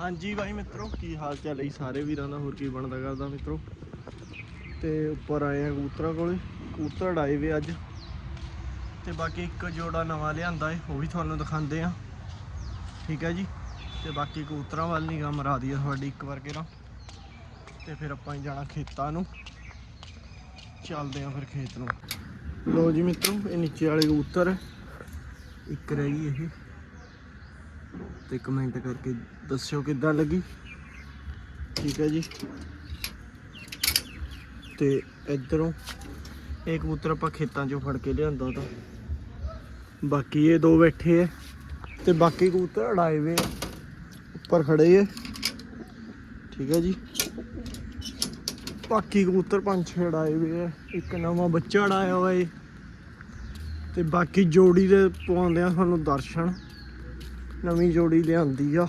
ਹਾਂਜੀ ਬਾਈ ਮਿੱਤਰੋ, ਕੀ ਹਾਲ ਚਾਲ ਹੈ ਜੀ ਸਾਰੇ ਵੀਰਾਂ ਦਾ? ਹੋਰ ਕੀ ਬਣਦਾ ਕਰਦਾ ਮਿੱਤਰੋ? ਤੇ ਉੱਪਰ ਆਏ ਆ ਕਬੂਤਰਾਂ ਕੋਲੇ, ਕਬੂਤਰ ਡਾਏ ਵੇ ਅੱਜ। ਤੇ ਬਾਕੀ ਇੱਕ ਜੋੜਾ ਨਵਾਂ ਲਿਆਂਦਾ ਏ, ਉਹ ਵੀ ਤੁਹਾਨੂੰ ਦਿਖਾਉਂਦੇ ਆ। ਠੀਕ ਹੈ ਜੀ? ਤੇ ਬਾਕੀ ਕਬੂਤਰਾਂ ਵੱਲ ਨਹੀਂ ਗਾ ਮਰਾ ਦੀ ਤੁਹਾਡੀ, ਇੱਕ ਵਾਰ ਕਿਹੜਾ। ਤੇ ਫਿਰ ਆਪਾਂ ਜਾਣਾ ਖੇਤਾਂ ਨੂੰ। ਚੱਲਦੇ ਆ ਫਿਰ ਖੇਤ ਨੂੰ। ਲੋ ਜੀ ਮਿੱਤਰੋ, ਇਹ ਨੀਚੇ ਵਾਲੇ ਕਬੂਤਰ ਇੱਕ ਰਹਿ ਗਈ ਇਹ। ਤੇ ਕਮੈਂਟ ਕਰਕੇ ਦੱਸਿਓ ਕਿੱਦਾਂ ਲੱਗੀ। ਠੀਕ ਹੈ ਜੀ। ਤੇ ਇਧਰੋਂ ਇਹ ਕਬੂਤਰ ਆਪਾਂ ਖੇਤਾਂ 'ਚੋਂ ਫੜ ਕੇ ਲਿਆਂਦਾ ਤਾਂ। ਬਾਕੀ ਇਹ ਦੋ ਬੈਠੇ ਐ ਤੇ ਬਾਕੀ ਕਬੂਤਰ ਅੜਾਏ ਵੇ ਉੱਪਰ ਖੜੇ ਐ ਠੀਕ ਹੈ ਜੀ। ਬਾਕੀ ਕਬੂਤਰ ਪੰਜ ਛੇ ਅੜਾਏ ਵੇ ਆ। ਇੱਕ ਨਵਾਂ ਬੱਚਾ ਅੜਾਇਆ ਹੋਇਆ ਏ। ਤੇ ਬਾਕੀ ਜੋੜੀ ਦੇ ਪਵਾਉਂਦੇ ਆ ਤੁਹਾਨੂੰ ਦਰਸ਼ਨ। ਨਵੀਂ ਜੋੜੀ ਲਿਆਂਦੀ ਆ।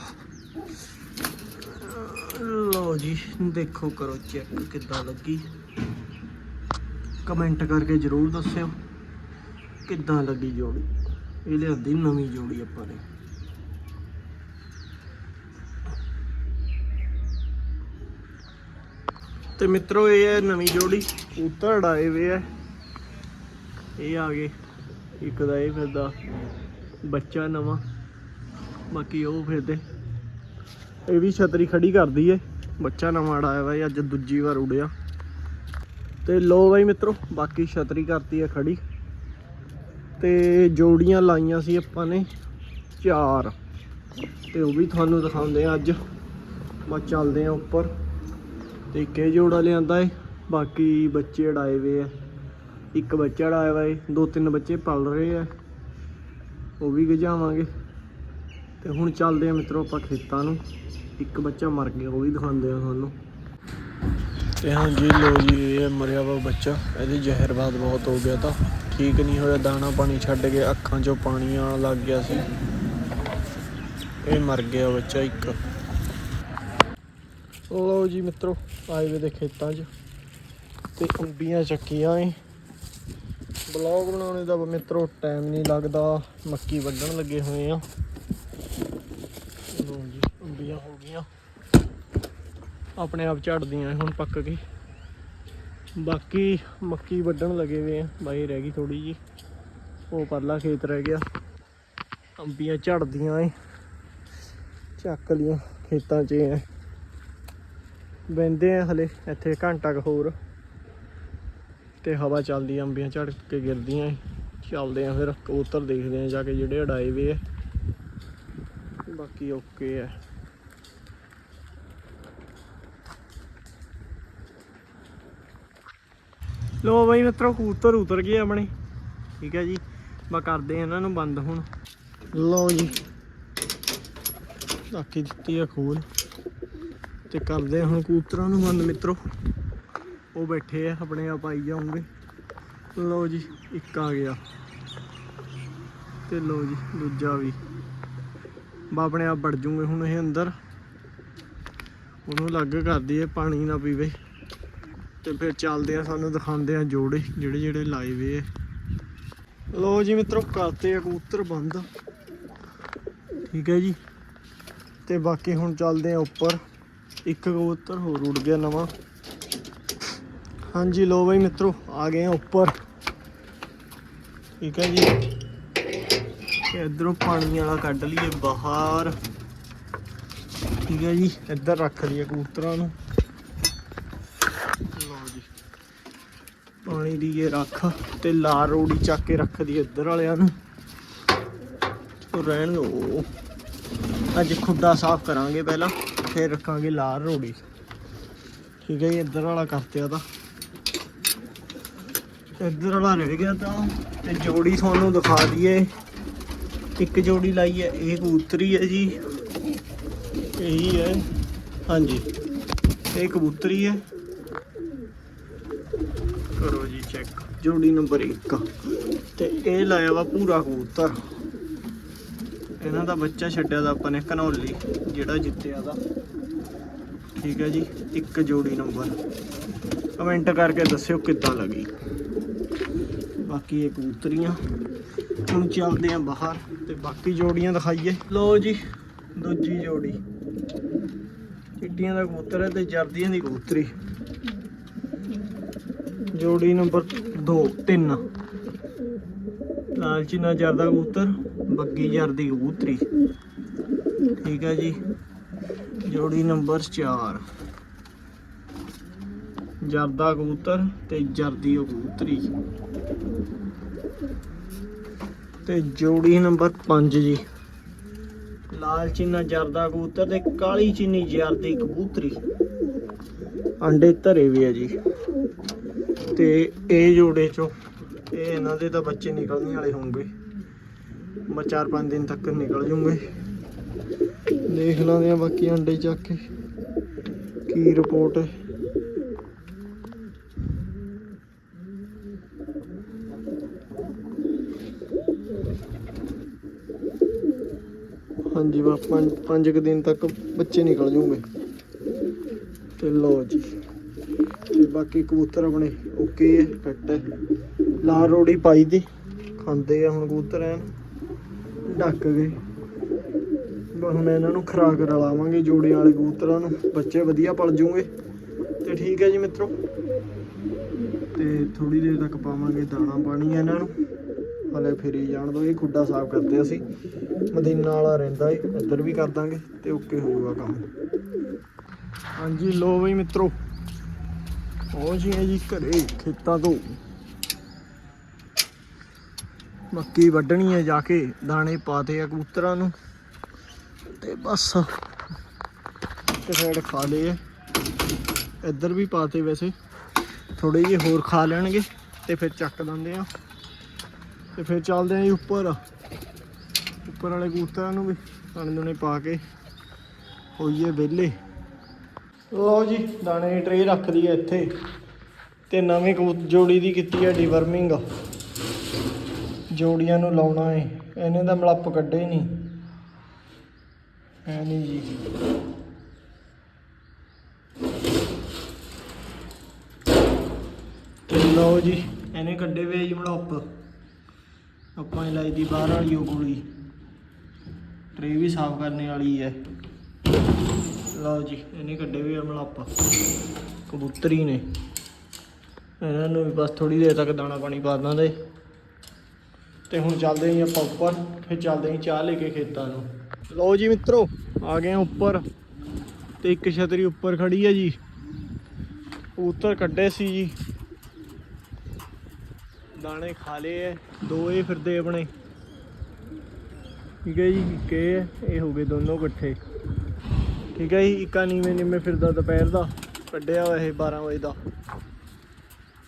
ਲਓ ਜੀ, ਦੇਖੋ ਕਰੋ ਚੈੱਕ ਕਿੱਦਾਂ ਲੱਗੀ। ਕਮੈਂਟ ਕਰਕੇ ਜਰੂਰ ਦੱਸਿਓ ਕਿੱਦਾਂ ਲੱਗੀ ਜੋੜੀ। ਇਹ ਲਿਆਂਦੀ ਨਵੀਂ ਜੋੜੀ ਆਪਾਂ ਨੇ। ਤੇ ਮਿੱਤਰੋ, ਇਹ ਹੈ ਨਵੀਂ ਜੋੜੀ। ਉੱਤਰ ਅੜਾਏ ਵੇ ਹੈ ਇਹ ਆ ਗਏ। ਇੱਕ ਦਾ ਇਹ ਫਿਰਦਾ, ਬੱਚਾ ਨਵਾਂ। ਬਾਕੀ ਉਹ ਫਿਰਦੇ ਇਹ ਵੀ ਛਤਰੀ ਖੜੀ ਕਰਦੀ ਏ। ਬੱਚਾ ਨਵਾਂ ਅੜਾਇਆ ਵਾ ਅੱਜ ਦੂਜੀ ਵਾਰ ਉੜਿਆ। ਤੇ ਲੋ ਬਾਈ ਮਿੱਤਰੋ, ਬਾਕੀ ਛਤਰੀ ਕਰਤੀ ਹੈ ਖੜੀ। ਤੇ ਜੋੜੀਆਂ ਲਾਈਆਂ ਸੀ ਆਪਾਂ ਨੇ ਚਾਰ। ਤੇ ਉਹ ਵੀ ਤੁਹਾਨੂੰ ਦਿਖਾਉਂਦੇ ਆ ਅੱਜ। ਬਸ ਚੱਲਦੇ ਆ ਉੱਪਰ। ਤੇ ਇੱਕ ਇਹ ਜੋੜਾ ਲਿਆਂਦਾ ਏ, ਬਾਕੀ ਬੱਚੇ ਅੜਾਏ ਵੇ ਆ। ਇੱਕ ਬੱਚਾ ਅੜਾਇਆ ਵਾ ਏ, ਦੋ ਤਿੰਨ ਬੱਚੇ ਪਲ ਰਹੇ ਆ। ਉਹ ਵੀ ਗਜਾਵਾਂਗੇ। ਤੇ ਹੁਣ ਚੱਲਦੇ ਆ ਮਿੱਤਰੋ ਆਪਾਂ ਖੇਤਾਂ ਨੂੰ। ਇੱਕ ਬੱਚਾ ਮਰ ਗਿਆ, ਉਹ ਵੀ ਦਿਖਾਉਂਦੇ ਆ ਤੁਹਾਨੂੰ। ਤੇ ਹਾਂਜੀ ਲੋ ਜੀ, ਇਹ ਮਰਿਆ ਵਾ ਬੱਚਾ। ਇਹਦੀ ਜ਼ਹਿਰਬਾਦ ਬਹੁਤ ਹੋ ਗਿਆ ਤਾਂ। ਠੀਕ ਨਹੀਂ ਹੋਇਆ, ਦਾਣਾ ਪਾਣੀ ਛੱਡ ਕੇ ਅੱਖਾਂ 'ਚੋਂ ਪਾਣੀ ਆਉਣ ਲੱਗ ਗਿਆ ਸੀ। ਇਹ ਮਰ ਗਿਆ ਬੱਚਾ ਇੱਕ। ਲੋ ਜੀ ਮਿੱਤਰੋ, ਆਏ ਵੇ ਦੇ ਖੇਤਾਂ 'ਚ। ਤੇ ਅੰਬੀਆਂ ਚੱਕੀਆਂ ਏ। ਬਲੌਗ ਬਣਾਉਣੇ ਦਾ ਮਿੱਤਰੋ ਟਾਈਮ ਨਹੀਂ ਲੱਗਦਾ। ਮੱਕੀ ਵੱਢਣ ਲੱਗੇ ਹੋਏ ਆ ਲੋ ਜੀ ਅੰਬੀਆਂ ਹੋ ਗਈਆਂ ਆਪਣੇ ਆਪ ਝੜਦੀਆਂ ਹੁਣ ਪੱਕ ਗਈ ਬਾਕੀ ਮੱਕੀ ਵੱਢਣ ਲੱਗੇ ਵੇ ਆ, ਬਾਈ ਰਹਿ ਗਈ ਥੋੜੀ ਜੀ ਉਹ ਪਰਲਾ ਖੇਤ ਰਹਿ ਗਿਆ। ਅੰਬੀਆਂ ਝੜਦੀਆਂ ਏ। ਚੱਕ ਲੀਆਂ ਖੇਤਾਂ 'ਚ ਐ ਬੈੰਦੇ ਆ ਹਲੇ, ਇੱਥੇ ਘੰਟਾ ਕ ਹੋਰ। ਤੇ ਹਵਾ ਚੱਲਦੀ ਆ, ਅੰਬੀਆਂ ਝੜ ਕੇ ਗਿਰਦੀਆਂ ਏ। ਚੱਲਦੇ ਆ ਫਿਰ, ਕਬੂਤਰ ਦੇਖਦੇ ਆ ਜਾ ਕੇ ਜਿਹੜੇ ਅੜਾਏ ਵੇ ਆ। ਬਾਕੀ ਓਕੇ ਹੈ ਲੋ ਬਾਈ ਮਿੱਤਰੋ ਕੂਤਰ ਉਤਰ ਗਏ ਆਪਣੇ। ਠੀਕ ਹੈ ਜੀ। ਮੈਂ ਕਰਦੇ ਆ ਇਹਨਾਂ ਨੂੰ ਬੰਦ ਹੁਣ। ਲਓ ਜੀ। ਬਾਕੀ ਦਿੱਤੀ ਆ ਖੋਲ। ਤੇ ਕਰਦੇ ਹੁਣ ਕੂਤਰਾਂ ਨੂੰ ਬੰਦ ਮਿੱਤਰੋ। ਉਹ ਬੈਠੇ ਆ, ਆਪਣੇ ਆਪ ਆਈ ਜਾਉਂਗੇ ਲਓ ਜੀ, ਇੱਕ ਆ ਗਿਆ। ਤੇ ਲੋ ਜੀ, ਦੂਜਾ ਵੀ। ਬਾ ਆਪਣੇ ਆਪ ਵੜ ਜੂਗੇ ਹੁਣ ਇਹ ਅੰਦਰ। ਉਹਨੂੰ ਅਲੱਗ ਕਰਦੀ ਹੈ ਪਾਣੀ ਨਾ ਪੀਵੇ। ਤੇ ਫਿਰ ਚੱਲਦੇ ਆ, ਸਾਨੂੰ ਦਿਖਾਉਂਦੇ ਆ ਜੋੜੇ, ਜਿਹੜੇ ਜਿਹੜੇ ਲਾਏ ਵੇ ਆ। ਲੋ ਜੀ ਮਿੱਤਰੋ, ਕਰਤੇ ਆ ਕਬੂਤਰ ਬੰਦ। ਠੀਕ ਹੈ ਜੀ। ਤੇ ਬਾਕੀ ਹੁਣ ਚੱਲਦੇ ਆ ਉੱਪਰ। ਇੱਕ ਕਬੂਤਰ ਹੋਰ ਉੱਡ ਗਿਆ ਨਵਾਂ। ਹਾਂਜੀ ਲੋ ਬਈ ਮਿੱਤਰੋ, ਆ ਗਏ ਆ ਉੱਪਰ। ਠੀਕ ਹੈ ਜੀ। ਤੇ ਇਧਰੋਂ ਪਾਣੀ ਵਾਲਾ ਕੱਢ ਲਈਏ ਬਾਹਰ। ਠੀਕ ਹੈ ਜੀ। ਇੱਧਰ ਰੱਖ ਲਈਏ ਕਬੂਤਰਾਂ ਨੂੰ ਲਓ ਜੀ ਪਾਣੀ ਦੀ ਇਹ ਰੱਖ ਤੇ ਲਾਲ ਰੋੜੀ ਚੱਕ ਕੇ ਰੱਖਦੀ ਇੱਧਰ ਵਾਲਿਆਂ ਨੂੰ। ਉਹ ਰਹਿਣ ਲੋ ਅੱਜ ਖੁੱਡਾ ਸਾਫ਼ ਕਰਾਂਗੇ ਪਹਿਲਾਂ, ਫਿਰ ਰੱਖਾਂਗੇ ਲਾਲ ਰੋੜੀ। ਠੀਕ ਹੈ ਜੀ, ਇੱਧਰ ਵਾਲਾ ਕਰਤਿਆ ਤਾਂ। ਇੱਧਰ ਵਾਲਾ ਰਹਿ ਗਿਆ ਤਾਂ, ਤੇ ਜੋੜੀ ਤੁਹਾਨੂੰ ਦਿਖਾ ਦਈਏ। ਇੱਕ ਜੋੜੀ ਲਾਈ ਹੈ, ਇਹ ਕਬੂਤਰੀ ਹੈ ਜੀ। ਇਹੀ ਹੈ। ਹਾਂਜੀ, ਇਹ ਕਬੂਤਰੀ ਹੈ ਕਰੋ ਜੀ ਚੈੱਕ ਜੋੜੀ ਨੰਬਰ 1 ਤੇ ਇਹ ਲਾਇਆ ਵਾ ਪੂਰਾ ਕਬੂਤਰ। ਇਹਨਾਂ ਦਾ ਬੱਚਾ ਛੱਡਿਆ ਦਾ ਆਪਾਂ ਨੇ ਘਨੌਲੀ, ਜਿਹੜਾ ਜਿੱਤਿਆ ਦਾ। ਠੀਕ ਹੈ ਜੀ, ਇੱਕ ਜੋੜੀ ਨੰਬਰ। ਕਮੈਂਟ ਕਰਕੇ ਦੱਸਿਓ ਕਿੱਦਾਂ ਲੱਗੀ। ਬਾਕੀ ਇਹ ਕਬੂਤਰੀਆਂ। ਹੁਣ ਚੱਲਦੇ ਆ ਬਾਹਰ ਤੇ ਬਾਕੀ ਜੋੜੀਆਂ ਦਿਖਾਈਏ। ਲਓ ਜੀ, ਦੂਜੀ ਜੋੜੀ। ਚਿੱਟੀਆਂ ਦਾ ਕਬੂਤਰ ਹੈ ਤੇ ਜਰਦੀਆਂ ਦੀ ਕਬੂਤਰੀ। ਜੋੜੀ ਨੰਬਰ 2 3 ਲਾਲਚੀ ਨਾ ਜਰਦਾ ਕਬੂਤਰ, ਬੱਗੀ ਜਰਦੀ ਕਬੂਤਰੀ। ਠੀਕ ਹੈ ਜੀ। ਜੋੜੀ ਨੰਬਰ 4 ਜਰਦਾ ਕਬੂਤਰ ਤੇ ਜਰਦੀ ਕਬੂਤਰੀ। ਤੇ ਜੋੜੀ ਨੰਬਰ 5 ਜੀ। ਲਾਲ ਚੀਨਾ ਜਰਦਾ ਕਬੂਤਰ ਤੇ ਕਾਲੀ ਚੀਨੀ ਜਰਦੀ ਕਬੂਤਰੀ। ਅੰਡੇ ਧਰੇ ਵੀ ਆ ਜੀ। ਤੇ ਇਹ ਜੋੜੇ ਚੋਂ ਇਹ ਇਹਨਾਂ ਦੇ ਤਾਂ ਬੱਚੇ ਨਿਕਲਣ ਵਾਲੇ ਹੋਣਗੇ। ਮੈਂ 4-5 ਦਿਨ ਤੱਕ ਨਿਕਲ ਜੂਗੇ। ਦੇਖ ਲਾਂਦੇ ਆ ਬਾਕੀ ਅੰਡੇ ਚੱਕ ਕੇ ਕੀ ਰਿਪੋਰਟ ਹੈ। ਹਾਂਜੀ ਬਸ ਪੰਜ ਪੰਜ ਕੁ ਦਿਨ ਤੱਕ ਬੱਚੇ ਨਿਕਲ ਜੂਗੇ। ਤੇ ਲਓ ਜੀ। ਬਾਕੀ ਕਬੂਤਰ ਆਪਣੇ ਓਕੇ ਹੈ ਫਿੱਟ ਹੈ। ਲਾਲ ਰੋੜੀ ਪਾਈ ਦੀ, ਖਾਂਦੇ ਆ ਹੁਣ ਕਬੂਤਰ ਐਨ। ਢੱਕ ਗਏ। ਬਸ ਹੁਣ ਇਹਨਾਂ ਨੂੰ ਖੁਰਾਕ ਰਲਾਵਾਂਗੇ ਜੋੜੇ ਵਾਲੇ ਕਬੂਤਰਾਂ ਨੂੰ। ਬੱਚੇ ਵਧੀਆ ਪਲ ਜੂਗੇ। ਤੇ ਠੀਕ ਹੈ ਜੀ ਮਿੱਤਰੋ। ਤੇ ਥੋੜੀ ਦੇਰ ਤੱਕ ਪਾਵਾਂਗੇ ਦਾਣਾ ਪਾਣੀ ਇਹਨਾਂ ਨੂੰ। ਹਲੇ ਫੇਰੀ ਜਾਣ ਦੋ, ਇਹ ਖੁੱਡਾ ਸਾਫ਼ ਕਰਦੇ ਅਸੀਂ। ਮਦੀਨਾ ਵਾਲਾ ਰਹਿੰਦਾ ਏ ਇੱਧਰ ਵੀ ਕਰ ਦਾਂਗੇ ਤੇ ਓਕੇ ਹੋਊਗਾ ਕੰਮ। ਹਾਂਜੀ ਲੋ ਬਈ ਮਿੱਤਰੋ। ਪਹੁੰਚ ਗਏ ਜੀ ਘਰੇ, ਖੇਤਾਂ ਤੋਂ। ਮੱਕੀ ਵੱਢਣੀ ਹੈ ਜਾ ਕੇ, ਦਾਣੇ ਪਾਤੇ ਆ ਕਬੂਤਰਾਂ ਨੂੰ। ਤੇ ਬਸ ਤੇ ਸਾਈਡ ਖਾ ਲਏ ਆ। ਇੱਧਰ ਵੀ ਪਾਤੇ ਵੈਸੇ। ਥੋੜੇ ਜਿਹੇ ਹੋਰ ਖਾ ਲੈਣਗੇ ਤੇ ਫਿਰ ਚੱਕ ਦਿੰਦੇ ਆ। ਤੇ ਫਿਰ ਚੱਲਦੇ ਆਂ ਜੀ ਉੱਪਰ। ਉੱਪਰ ਵਾਲੇ ਕਬੂਤਰਾਂ ਨੂੰ ਵੀ ਦਾਣੇ ਦੁਣੇ ਪਾ ਕੇ। ਹੋਈਏ ਵਿਹਲੇ। ਲਓ ਜੀ, ਦਾਣੇ ਦੀ ਟਰੇ ਰੱਖ ਲਈ ਹੈ ਇੱਥੇ ਤੇ ਨਵੀਂ ਕਬੂਤ ਜੋੜੀ ਦੀ ਕੀਤੀ ਹੈ ਡਿਵਰਮਿੰਗ ਜੋੜੀਆਂ ਨੂੰ ਲਾਉਣਾ ਹੈ ਇਹਨੇ ਤਾਂ ਮਲੱਪ ਕੱਢੇ ਨਹੀਂ ਐ ਨਹੀਂ ਜੀ। ਤੇ ਲਓ ਜੀ, ਇਹਨੇ ਕੱਢੇ ਵੇ ਜੀ ਮਲੱਪ। ਆਪਾਂ ਹੀ ਲਾਈ ਦੀ ਬਾਹਰ ਵਾਲੀ ਉਹ ਗੋਲੀ। ਟਰੇ ਵੀ ਸਾਫ਼ ਕਰਨੇ ਵਾਲੀ ਹੈ ਲਓ ਜੀ ਇਹਨੇ ਕੱਢੇ ਵੀ ਮਲੱਪ। ਕਬੂਤਰੀ ਨੇ। ਇਹਨਾਂ ਨੂੰ ਵੀ ਬਸ ਥੋੜੀ ਦੇਰ ਤੱਕ ਦਾਣਾ ਪਾਣੀ ਪਾ ਦਾਂਦੇ ਤੇ ਹੁਣ ਚੱਲਦੇ ਹਾਂ ਆਪਾਂ ਉੱਪਰ ਫਿਰ ਚੱਲਦੇ ਹਾਂ ਚਾਹ ਲੈ ਕੇ ਖੇਤਾਂ ਨੂੰ। ਲਓ ਜੀ ਮਿੱਤਰੋ ਆ ਗਏ ਉੱਪਰ। ਤੇ ਇੱਕ ਛਤਰੀ ਉੱਪਰ ਖੜੀ ਹੈ ਜੀ। ਕਬੂਤਰ ਕੱਢੇ ਸੀ ਜੀ। ਦਾਣੇ ਖਾ ਲਏ ਐ ਦੋ ਇਹ ਫਿਰਦੇ ਆਪਣੇ। ਠੀਕ ਹੈ ਜੀ ਇੱਕ ਇਹ ਹੈ, ਇਹ ਹੋ ਗਏ ਦੋਨੋਂ ਇਕੱਠੇ। ਠੀਕ ਹੈ ਜੀ, ਇੱਕਾ ਨੀਵੇਂ ਨੀਵੇਂ ਫਿਰਦਾ ਦੁਪਹਿਰ ਦਾ, ਕੱਢਿਆ ਹੋਇਆ ਇਹ 12 ਵਜੇ ਦਾ।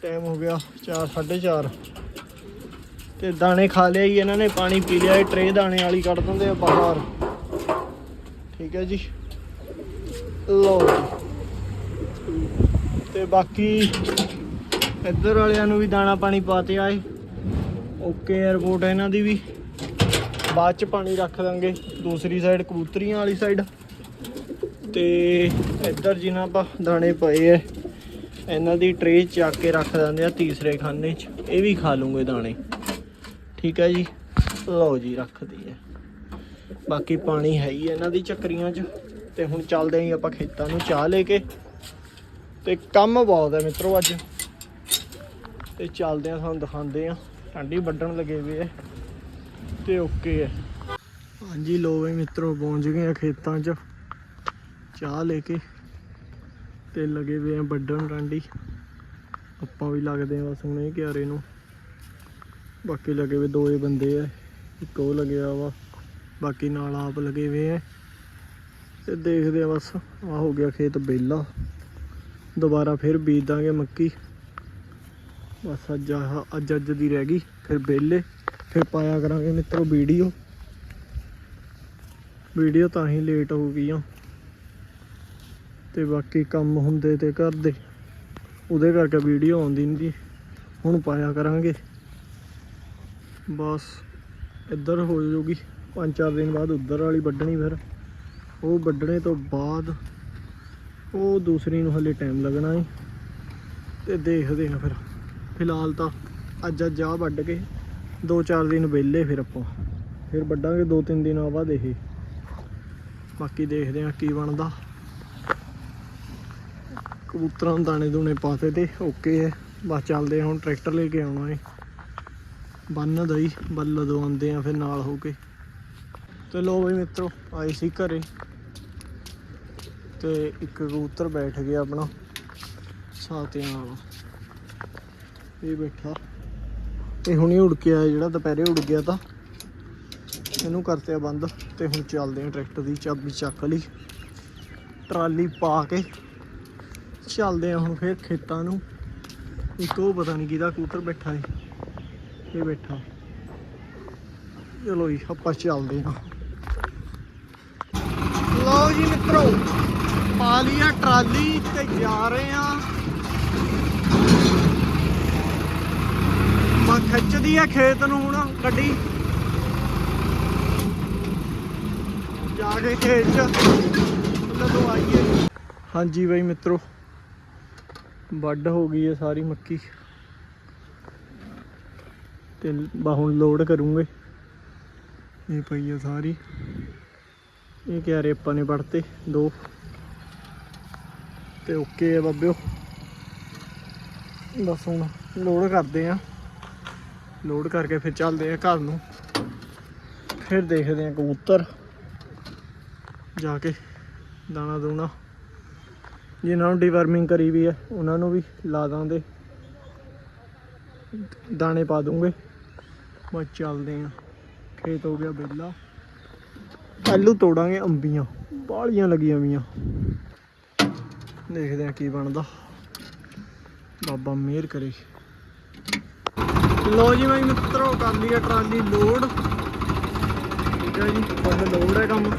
ਟਾਈਮ ਹੋ ਗਿਆ 4 4:30 ਤੇ ਦਾਣੇ ਖਾ ਲਿਆ ਜੀ ਇਹਨਾਂ ਨੇ, ਪਾਣੀ ਪੀ ਲਿਆ ਇਹ ਟਰੇ ਦਾਣੇ ਵਾਲੀ ਕੱਢ ਦਿੰਦੇ ਆ ਬਾਹਰ। ਠੀਕ ਹੈ ਜੀ। ਲਓ ਜੀ। ਤੇ ਬਾਕੀ ਇੱਧਰ ਵਾਲਿਆਂ ਨੂੰ ਵੀ ਦਾਣਾ ਪਾਣੀ ਪਾਤੇ ਆਏ। ਓਕੇ 에ਅਰਪੋਰਟ ਇਹਨਾਂ ਦੀ ਵੀ। ਬਾਅਦ ਚ ਪਾਣੀ ਰੱਖ ਦਾਂਗੇ ਦੂਸਰੀ ਸਾਈਡ ਕਬੂਤਰੀਆਂ ਵਾਲੀ ਸਾਈਡ ਤੇ ਇੱਧਰ ਜਿਨ੍ਹਾਂ ਆਪਾਂ ਦਾਣੇ ਪਏ ਐ, ਇਹਨਾਂ ਦੀ ਟਰੇ ਚੱਕ ਕੇ ਰੱਖ ਦਿੰਦੇ ਆ ਤੀਸਰੇ ਖਾਨੇ 'ਚ। ਇਹ ਵੀ ਖਾ ਲੂੰਗੇ ਦਾਣੇ। ਠੀਕ ਹੈ ਜੀ? ਲਓ ਜੀ, ਰੱਖਦੀ ਦਈਏ ਬਾਕੀ ਪਾਣੀ ਹੈ ਹੀ ਇਹਨਾਂ ਦੀ ਚੱਕਰੀਆਂ 'ਚ। ਤੇ ਹੁਣ ਚੱਲਦੇ ਆਂ ਆਪਾਂ ਖੇਤਾਂ ਨੂੰ ਚਾਹ ਲੈ ਕੇ। ਤੇ ਕੰਮ ਬਹੁਤ ਹੈ ਮਿੱਤਰੋ ਅੱਜ। ਤੇ ਚੱਲਦੇ ਆ, ਤੁਹਾਨੂੰ ਦਿਖਾਉਂਦੇ ਆ। ਠੰਡੀ ਵੱਢਣ ਲੱਗੇ ਵੇ ਐ। ਤੇ ਓਕੇ ਹੈ ਹਾਂਜੀ ਲੋ ਵੀ ਮਿੱਤਰੋ, ਪਹੁੰਚ ਗਏ ਆ ਖੇਤਾਂ 'ਚ। ਚਾਹ ਲੈ ਕੇ ਤੇ ਲੱਗੇ ਵੇ ਆ ਵੱਡਣ ਟਾਂਡੀ ਆਪਾਂ ਵੀ ਲੱਗਦੇ ਆ ਬਸ ਹੁਣੇ ਕਿਆਰੇ ਨੂੰ। ਬਾਕੀ ਲੱਗੇ ਵੇ ਦੋਏ ਬੰਦੇ ਆ, ਇੱਕ ਉਹ ਲੱਗਿਆ ਵਾ, ਬਾਕੀ ਨਾਲ ਆਪ ਲੱਗੇ ਵੇ ਆ। ਤੇ ਦੇਖਦੇ ਆ ਬਸ ਆ ਹੋ ਗਿਆ ਖੇਤ ਬੇਲਾ ਦੁਬਾਰਾ ਫਿਰ ਬੀਜ ਦਾਂਗੇ ਮੱਕੀ। ਬਸ ਅੱਜ ਆਹ, ਅੱਜ ਅੱਜ ਦੀ ਰਹਿ ਗਈ, ਫਿਰ ਵਿਹਲੇ, ਫਿਰ ਪਾਇਆ ਕਰਾਂਗੇ ਮਿੱਤਰੋ ਵੀਡੀਓ। ਵੀਡੀਓ ਤਾਂ ਹੀ ਲੇਟ ਹੋ ਗਈ ਆ। ਤੇ ਬਾਕੀ ਕੰਮ ਹੁੰਦੇ ਤੇ ਘਰ ਦੇ ਉਹਦੇ ਕਰਕੇ ਵੀਡੀਓ ਆਉਂਦੀ ਨਹੀਂ ਜੀ। ਹੁਣ ਪਾਇਆ ਕਰਾਂਗੇ। ਬਸ ਇੱਧਰ ਹੋ ਜਾਊਗੀ ਪੰਜ ਚਾਰ ਦਿਨ ਬਾਅਦ ਉੱਧਰ ਵਾਲੀ ਵੱਢਣੀ ਫਿਰ। ਉਹ ਵੱਢਣੇ ਤੋਂ ਬਾਅਦ ਉਹ ਦੂਸਰੀ ਨੂੰ ਹਲੇ ਟਾਈਮ ਲੱਗਣਾ ਹੈ ਤੇ ਦੇਖਦੇ ਹਾਂ ਫਿਰ। ਫਿਲਹਾਲ ਤਾਂ ਅੱਜ ਅੱਜ ਆ ਵੱਢ ਕੇ ਦੋ ਚਾਰ ਦਿਨ ਵਿਹਲੇ ਫਿਰ ਆਪਾਂ। ਫਿਰ ਵੱਢਾਂਗੇ ਦੋ ਤਿੰਨ ਦਿਨਾਂ ਬਾਅਦ ਇਹ। ਬਾਕੀ ਦੇਖਦੇ ਹਾਂ ਕੀ ਬਣਦਾ। ਕਬੂਤਰਾਂ ਨੂੰ ਦਾਣੇ ਦੂਣੇ ਪਾਤੇ ਤੇ ਓਕੇ ਹੈ ਬਸ ਚੱਲਦੇ ਹੁਣ ਟਰੈਕਟਰ ਲੈ ਕੇ ਆਉਣਾ ਏ। ਬੰਨ ਦਈ ਬੱਲ ਦੋ ਆਉਂਦੇ ਆ ਫਿਰ ਨਾਲ ਹੋ ਕੇ। ਤੇ ਲੋ ਬਈ ਮਿੱਤਰੋ, ਆਏ ਸੀ ਘਰੇ। ਤੇ ਇੱਕ ਕਬੂਤਰ ਬੈਠ ਗਿਆ ਆਪਣਾ। ਸਾਤਿਆਂ ਨਾਲ ਇਹ ਬੈਠਾ। ਇਹ ਹੁਣੀ ਉੜ ਕੇ ਆਇਆ ਜਿਹੜਾ ਦੁਪਹਿਰੇ ਉੜ ਗਿਆ ਤਾਂ। ਇਹਨੂੰ ਕਰਤੇ ਬੰਦ। ਤੇ ਹੁਣ ਚੱਲਦੇ ਆ ਟਰੈਕਟਰ ਦੀ ਚਾਬੀ ਚੱਕ ਲਈ। ਟਰਾਲੀ ਪਾ ਕੇ। ਚੱਲਦੇ ਆ ਹੁਣ ਫੇਰ ਖੇਤਾਂ ਨੂੰ। ਇੱਕ ਉਹ ਪਤਾ ਨਹੀਂ ਕਿਹਦਾ ਕਬੂਤਰ ਬੈਠਾ ਏ ਇਹ ਬੈਠਾ। ਚਲੋ ਜੀ, ਆਪਾਂ ਚੱਲਦੇ ਆ ਲਓ ਜੀ ਮਿੱਤਰੋ, ਪਾ ਲਈ ਟਰਾਲੀ ਤੇ ਜਾ ਰਹੇ ਆ ਮੈਂ ਖਿੱਚਦੀ ਆ ਖੇਤ ਨੂੰ ਹੁਣ ਗੱਡੀ। ਜਾ ਕੇ ਖੇਤ ਚ। ਜਦੋਂ ਆਈਏ। ਹਾਂਜੀ ਬਾਈ ਮਿੱਤਰੋ। ਵੱਢ ਹੋ ਗਈ ਹੈ ਸਾਰੀ ਮੱਕੀ। ਤੇ ਬਾ ਹੁਣ ਲੋਡ ਕਰੂੰਗੇ। ਇਹ ਪਈ ਹੈ ਸਾਰੀ। ਇਹ ਕਿਆਰੇ ਆਪਾਂ ਨੇ ਵੜਤੇ, ਦੋ। ਤੇ ਓਕੇ ਹੈ ਬਾਬਿਓ। ਬਸ ਹੁਣ ਲੋਡ ਕਰਦੇ ਆ। ਲੋਡ ਕਰਕੇ ਫਿਰ ਚੱਲਦੇ ਆ ਘਰ ਨੂੰ। ਫਿਰ ਦੇਖਦੇ ਆ ਕਬੂਤਰ। ਜਾ ਕੇ ਦਾਣਾ ਦੂਣਾ ਜਿਨ੍ਹਾਂ ਨੂੰ ਡੀਵਰਮਿੰਗ ਕਰੀ ਵੀ ਹੈ ਉਹਨਾਂ ਨੂੰ ਵੀ ਲਾ ਦਾਂਗੇ। ਦਾਣੇ ਪਾ ਦੂੰਗੇ। ਬਸ ਚੱਲਦੇ ਆ। ਖੇਤ ਹੋ ਗਿਆ ਵਿਹਲਾ। ਆਲੂ ਤੋੜਾਂਗੇ ਅੰਬੀਆਂ। ਬਾਲੀਆਂ ਲੱਗੀਆਂ ਵੀਆਂ। ਦੇਖਦੇ ਆ ਕੀ ਬਣਦਾ। ਬਾਬਾ ਮਿਹਰ ਕਰੇ। ਲੋ ਜੀ ਮੈਂ ਮਿੱਤਰੋ, ਕਰ ਲਈ ਆ ਟਰਾਲੀ ਲੋਡ। ਠੀਕ ਹੈ ਜੀ ਬਸ ਲੋਡ ਹੈ ਕੰਮ।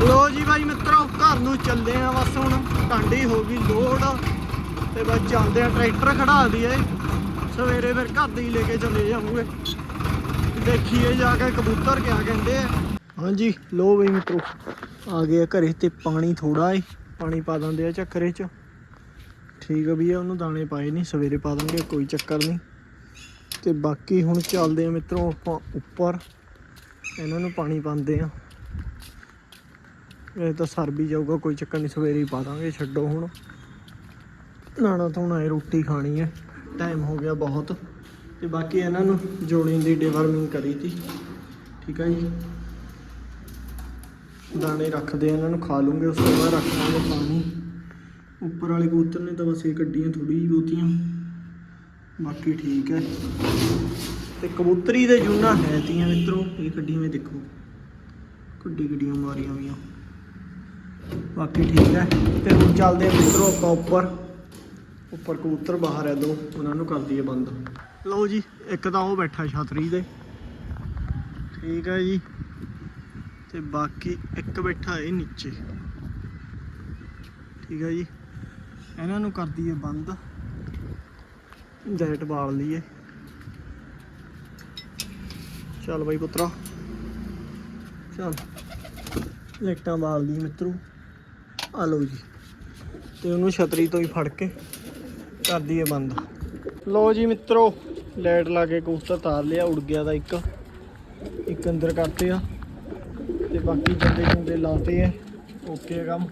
ਲੋ ਜੀ ਬਾਈ ਮਿੱਤਰੋ, ਘਰ ਨੂੰ ਚੱਲੇ ਆ ਬਸ ਹੁਣ। ਟਾਂਡੀ ਹੋ ਗਈ ਲੋਡ ਤੇ ਬਸ ਚੱਲਦੇ ਆ, ਟਰੈਕਟਰ ਖੜਾ ਦਈਏ ਸਵੇਰੇ ਫਿਰ ਘਰ ਦੇ ਲੈ ਕੇ ਚਲੇ ਜਾਵਾਂਗੇ। ਦੇਖੀਏ ਜਾ ਕੇ ਕਬੂਤਰ ਕਿਆ ਕਹਿੰਦੇ ਆ। ਹਾਂਜੀ ਲੋ ਬਈ ਮਿੱਤਰੋ, ਆ ਗਏ ਆ ਘਰੇ ਤੇ ਪਾਣੀ ਥੋੜਾ ਏ। ਪਾਣੀ ਪਾ ਦਿੰਦੇ ਆ ਚੱਕਰੇ 'ਚ। ਠੀਕ ਆ ਵੀ ਉਹਨੂੰ ਦਾਣੇ ਪਾਏ ਨਹੀਂ ਸਵੇਰੇ ਪਾ ਦਾਂਗੇ ਕੋਈ ਚੱਕਰ ਨਹੀਂ ਤੇ ਬਾਕੀ ਹੁਣ ਚੱਲਦੇ ਆ ਮਿੱਤਰੋ ਆਪਾਂ ਉੱਪਰ। ਇਹਨਾਂ ਨੂੰ ਪਾਣੀ ਪਾਉਂਦੇ ਆ। ਇਹ ਤਾਂ ਸਰ ਵੀ ਜਾਊਗਾ, ਕੋਈ ਚੱਕਰ ਨਹੀਂ, ਸਵੇਰੇ ਹੀ ਪਾ ਦਾਂਗੇ, ਛੱਡੋ ਹੁਣ। ਨਾਣਾ ਧੋਣਾ ਹੈ ਰੋਟੀ ਖਾਣੀ ਹੈ ਟਾਈਮ ਹੋ ਗਿਆ ਬਹੁਤ। ਤੇ ਬਾਕੀ ਇਹਨਾਂ ਨੂੰ ਜੋੜੀ ਦੀ ਡਿਵਰਮਿੰਗ ਕਰੀ ਤੀ। ਠੀਕ ਹੈ ਜੀ? ਦਾਣੇ ਰੱਖਦੇ ਆ, ਇਹਨਾਂ ਨੂੰ ਖਾ ਲੂੰਗੇ, ਉਸ ਤੋਂ ਬਾਅਦ ਰੱਖ ਲਾਂਗੇ ਪਾਣੀ। ਉੱਪਰ ਵਾਲੇ ਕਬੂਤਰ ਨੇ ਤਾਂ ਬਸ ਇਹ ਕੱਢੀਆਂ ਥੋੜੀ ਜਿਹੀ ਬਹੁਤੀਆਂ। ਬਾਕੀ ਠੀਕ ਹੈ। ਤੇ ਕਬੂਤਰੀ ਦੇ ਜੂਨਾ ਹੈ ਤੀਆਂ ਮਿੱਤਰੋ, ਇਹ ਕੱਢੀ ਮੈਂ ਦੇਖੋ। ਕੱਢੀ ਗੱਡੀਆਂ ਮਾਰੀਆਂ ਵੀਆਂ ਬਾਕੀ ਠੀਕ ਹੈ। ਤੇ ਹੁਣ ਚੱਲਦੇ ਆ ਮਿੱਤਰੋ ਆਪਾਂ ਉੱਪਰ। ਉੱਪਰ ਕਬੂਤਰ ਬਾਹਰ ਹੈ ਦੋ, ਉਹਨਾਂ ਨੂੰ ਕਰ ਦਈਏ ਬੰਦ। ਲਓ ਜੀ, ਇੱਕ ਤਾਂ ਉਹ ਬੈਠਾ ਛਤਰੀ ਦੇ ਠੀਕ ਹੈ ਜੀ। ਤੇ ਬਾਕੀ ਇੱਕ ਬੈਠਾ ਇਹ ਨੀਚੇ। ਠੀਕ ਹੈ ਜੀ। ਇਹਨਾਂ ਨੂੰ ਕਰ ਦਈਏ ਬੰਦ। ਜੈਟ ਬਾਲ ਲਈਏ। ਚੱਲ ਬਾਈ ਪੁੱਤਰਾ। ਚੱਲ। ਲਾਈਟਾਂ ਬਾਲ ਲਈ ਮਿੱਤਰੋ। ਆ ਲਓ ਜੀ। ਤੇ ਉਹਨੂੰ ਛਤਰੀ ਤੋਂ ਹੀ ਫੜ ਕੇ ਕਰ ਦਈਏ ਬੰਦ। ਲਓ ਜੀ ਮਿੱਤਰੋ, ਲਾਈਟ ਲਾ ਕੇ ਕਬੂਤਰ ਤਾਰ ਲਿਆ, ਉੜ ਗਿਆ ਦਾ ਇੱਕ। ਇੱਕ ਅੰਦਰ ਕਰਤੇ ਆ। ਤੇ ਬਾਕੀ ਜੰਦੇ ਜੁੰਦੇ ਲਾਤੇ ਆ। ਓਕੇ ਕੰਮ।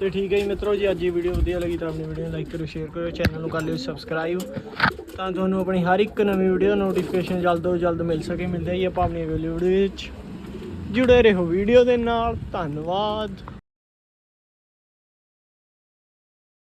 ਤੇ ਠੀਕ ਹੈ ਜੀ ਮਿੱਤਰੋ ਜੀ, ਅੱਜ ਦੀ ਵੀਡੀਓ ਵਧੀਆ ਲੱਗੀ ਤਾਂ ਆਪਣੀ ਵੀਡੀਓ ਨੂੰ ਲਾਈਕ ਕਰੋ ਸ਼ੇਅਰ ਕਰੋ ਚੈਨਲ ਨੂੰ ਕਰ ਲਿਓ ਸਬਸਕ੍ਰਾਈਬ ਤਾਂ ਤੁਹਾਨੂੰ ਆਪਣੀ ਹਰ ਇੱਕ ਨਵੀਂ ਵੀਡੀਓ ਨੋਟੀਫਿਕੇਸ਼ਨ ਜਲਦ ਤੋਂ ਜਲਦ ਮਿਲ ਸਕੇ। ਮਿਲਦੇ ਹੀ ਆਪਾਂ ਆਪਣੀ ਅਗਲੀ ਵੀਡੀਓ ਵਿੱਚ। ਜੁੜੇ ਰਹੋ ਵੀਡੀਓ ਦੇ ਨਾਲ। ਧੰਨਵਾਦ।